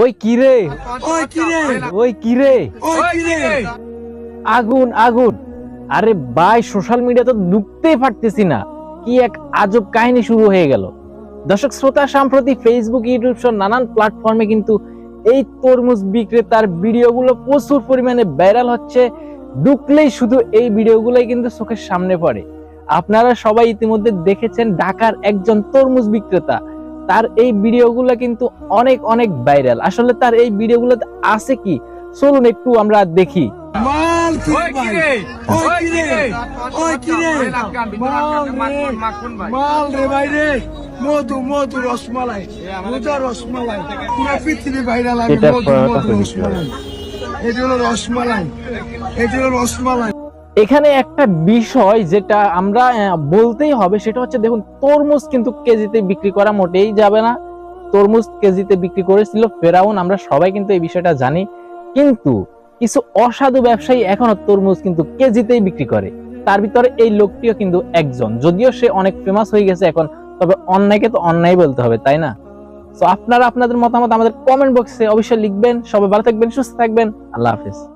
ওই কি রে ওই কিরে? ওই কি রে ওই কিরে? আগুন আগুন। আরে ভাই সোশ্যাল মিডিয়া তো ঢুকতেই পারতেছি না। কি এক আজব কাহিনী শুরু হয়ে গেল। দর্শক শ্রোতা সম্প্রতি ফেসবুক ইউটিউব সহ নানান প্ল্যাটফর্মে কিন্তু এই তরমুজ বিক্রেতার ভিডিওগুলো প্রচুর পরিমাণে ভাইরাল হচ্ছে। ঢুকলেই শুধু এই ভিডিওগুলোই কিন্তু চোখের সামনে পড়ে। আপনারা সবাই ইতিমধ্যে দেখেছেন ঢাকার একজন তরমুজ বিক্রেতা। তার এই ভিডিওগুলো কিন্তু অনেক অনেক ভাইরাল আসলে তার এই ভিডিওগুলোতে আছে কি? চলুন একটু আমরা দেখি। রসমালাই। এটি হলো রসমালাই। এটি হলো রসমালাই। এখানে একটা বিষয় যেটা আমরা বলতেই হবে, সেটা হচ্ছে দেখুন, তরমুজ কিন্তু কেজিতে বিক্রি করা মোটেই যাবে না। তরমুজ কেজিতে বিক্রি করেছিল ফেরাউন, আমরা সবাই কিন্তু এই বিষয়টা জানি। কিন্তু কিছু অসাধু ব্যবসায়ী এখনও তরমুজ কিন্তু কেজিতেই বিক্রি করে। তার ভিতরে এই লোকটিও কিন্তু একজন। যদিও সে অনেক ফেমাস হয়ে গেছে এখন, তবে অন্যায়কে তো অন্যায় বলতে হবে, তাই না? তো আপনারা আপনাদের মতামত আমাদের কমেন্ট বক্সে অবশ্যই লিখবেন। সবাই ভালো থাকবেন, সুস্থ থাকবেন। আল্লাহ হাফিজ।